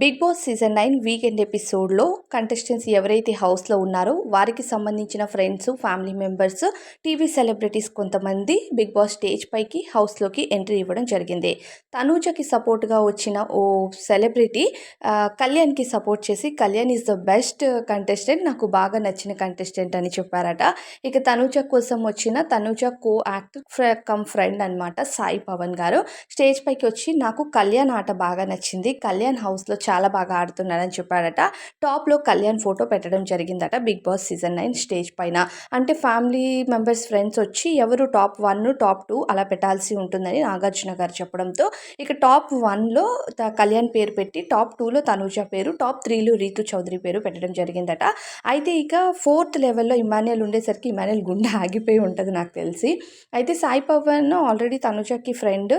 Big boss season nine weekend ఎపిసోడ్లో contestants ఎవరైతే హౌస్లో ఉన్నారో వారికి సంబంధించిన friends family members TV celebrities కొంతమంది బిగ్ బాస్ స్టేజ్ పైకి హౌస్లోకి ఎంట్రీ ఇవ్వడం జరిగింది. తనూజకి సపోర్ట్గా వచ్చిన ఓ సెలబ్రిటీ కళ్యాణ్కి సపోర్ట్ చేసి Kalyan is the best contestant నాకు బాగా నచ్చిన కంటెస్టెంట్ అని చెప్పారట. ఇక తనూజ కోసం వచ్చిన Tanuja co actor cum friend అనమాట సాయి పవన్ గారు. స్టేజ్ పైకి వచ్చి నాకు కళ్యాణ్ ఆట బాగా నచ్చింది. కళ్యాణ్ హౌస్లో చాలా బాగా ఆడుతున్నాడని చెప్పాడట. టాప్లో కళ్యాణ్ ఫోటో పెట్టడం జరిగిందట big boss season nine stage పైన. అంటే ఫ్యామిలీ మెంబర్స్ ఫ్రెండ్స్ వచ్చి ఎవరు టాప్ వన్ టాప్ టూ అలా పెట్టాల్సి ఉంటుందని నాగార్జున గారు చెప్పడంతో ఇక టాప్ వన్లో కళ్యాణ్ పేరు పెట్టి టాప్ టూలో తనూజ పేరు టాప్ త్రీలో రీతు చౌదరి పేరు పెట్టడం జరిగిందట. అయితే ఇక ఫోర్త్ లెవెల్లో ఇమాన్యుల్ ఉండేసరికి ఇమాన్యుల్ గుండె ఆగిపోయి ఉంటుంది నాకు తెలిసి. అయితే సాయి పవన్ ఆల్రెడీ తనుజకి ఫ్రెండ్.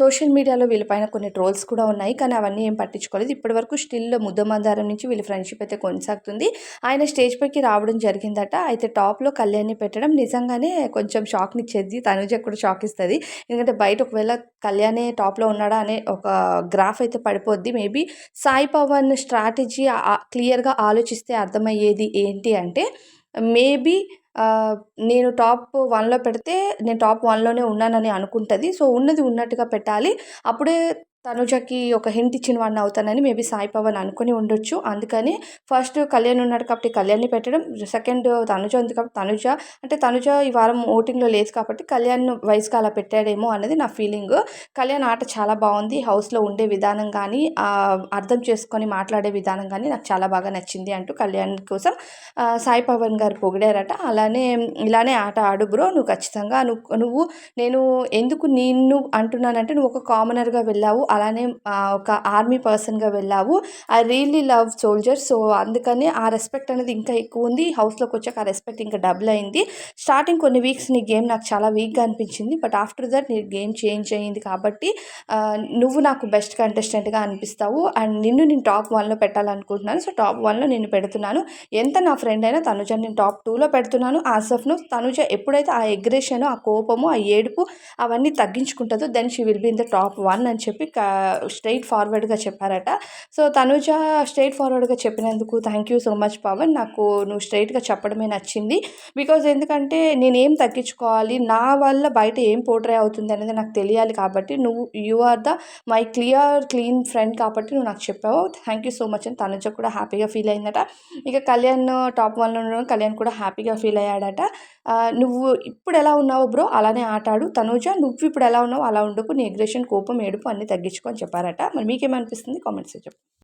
సోషల్ మీడియాలో వీళ్ళపైన కొన్ని ట్రోల్స్ కూడా ఉన్నాయి. కానీ అవన్నీ ఏం పట్టించుకోలేదు. ఇప్పటివరకు స్టిల్ ముద్దమందారం నుంచి వీళ్ళ ఫ్రెండ్షిప్ అయితే కొనసాగుతుంది. ఆయన స్టేజ్ పైకి రావడం జరిగిందట. అయితే టాప్లో కళ్యాణ్ని పెట్టడం నిజంగానే కొంచెం షాక్ని ఇచ్చేది తనుజకు కూడా షాక్ ఇస్తుంది. ఎందుకంటే బయట ఒకవేళ కళ్యాణే టాప్లో ఉన్నాడా అనే ఒక గ్రాఫ్ అయితే పడిపోద్ది. మేబీ సాయి పవన్ స్ట్రాటజీ క్లియర్గా ఆలోచిస్తే అర్థమయ్యేది ఏంటి అంటే మేబీ నేను టాప్ వన్లో పెడితే నేను టాప్ వన్లోనే ఉన్నానని అనుకుంటుంది. సో ఉన్నది ఉన్నట్టుగా పెట్టాలి. అప్పుడే తనుజకి ఒక హింట్ ఇచ్చిన వాడిని అవుతానని మేబీ సాయి పవన్ అనుకుని ఉండొచ్చు. అందుకని ఫస్ట్ కళ్యాణ్ ఉన్నాడు కాబట్టి కళ్యాణ్ని పెట్టడం సెకండ్ తనుజ ఉంది కాబట్టి తనుజ. అంటే తనుజ ఈ వారం ఓటింగ్లో లేదు కాబట్టి కళ్యాణ్ వయసుగా అలా పెట్టాడేమో అనేది నా ఫీలింగ్. కళ్యాణ్ ఆట చాలా బాగుంది. హౌస్లో ఉండే విధానం కానీ అర్థం చేసుకొని మాట్లాడే విధానం కానీ నాకు చాలా బాగా నచ్చింది అంటూ కళ్యాణ్ కోసం సాయి పవన్ గారు పొగిడారట. అలానే ఇలానే ఆట ఆడు బ్రో నువ్వు ఖచ్చితంగా నువ్వు నువ్వు నేను ఎందుకు నిన్ను అంటున్నానంటే నువ్వు ఒక కామనర్గా వెళ్ళావు. అలానే ఒక ఆర్మీ పర్సన్గా వెళ్ళావు. I really love soldiers. So అందుకని ఆ రెస్పెక్ట్ అనేది ఇంకా ఎక్కువ ఉంది. హౌస్లోకి వచ్చాక ఆ రెస్పెక్ట్ ఇంకా డబుల్ అయింది. స్టార్టింగ్ కొన్ని వీక్స్ నీ గేమ్ నాకు చాలా వీక్గా అనిపించింది. బట్ ఆఫ్టర్ దట్ నీ గేమ్ చేంజ్ అయ్యింది కాబట్టి నువ్వు నాకు బెస్ట్ కంటెస్టెంట్గా అనిపిస్తావు. అండ్ నిన్ను నేను టాప్ వన్లో పెట్టాలనుకుంటున్నాను. సో టాప్ వన్లో నేను పెడుతున్నాను. ఎంత నా ఫ్రెండ్ అయినా తనుజ నేను టాప్ టూలో పెడుతున్నాను. ఆసఫ్ను ఆఫ్ తనుజ ఎప్పుడైతే ఆ ఎగ్రెషన్ ఆ కోపము ఆ ఏడుపు అవన్నీ తగ్గించుకుంటుందో then she will be in the top one అని చెప్పి స్ట్రైట్ ఫార్వర్డ్గా చెప్పారట. సో తనుజ స్ట్రైట్ ఫార్వర్డ్గా చెప్పినందుకు thank you so much Pavan. నాకు నువ్వు స్ట్రైట్గా చెప్పడమే నచ్చింది. బికాజ్ ఎందుకంటే నేనేం తగ్గించుకోవాలి? నా వల్ల బయట ఏం పోట్రే అవుతుంది అనేది నాకు తెలియాలి కాబట్టి నువ్వు you are the my clear clean friend కాబట్టి నువ్వు నాకు చెప్పావు. థ్యాంక్ యూ సో మచ్ అని తనుజ కూడా హ్యాపీగా ఫీల్ అయిందట. ఇక కళ్యాణ్ టాప్ వన్లో ఉండడం కళ్యాణ్ కూడా హ్యాపీగా ఫీల్ అయ్యాడట. నువ్వు ఇప్పుడు ఎలా ఉన్నావు బ్రో అలానే ఆటాడు తనుజ నువ్వు ఇప్పుడు ఎలా ఉన్నావు అలా ఉండకు నీ అగ్రెషన్ కోపం ఏడుపు అన్ని తగ్గించు తెచ్చుకొని చెప్పారట. మరి మీకేమనిపిస్తుంది? కామెంట్స్ చెప్పండి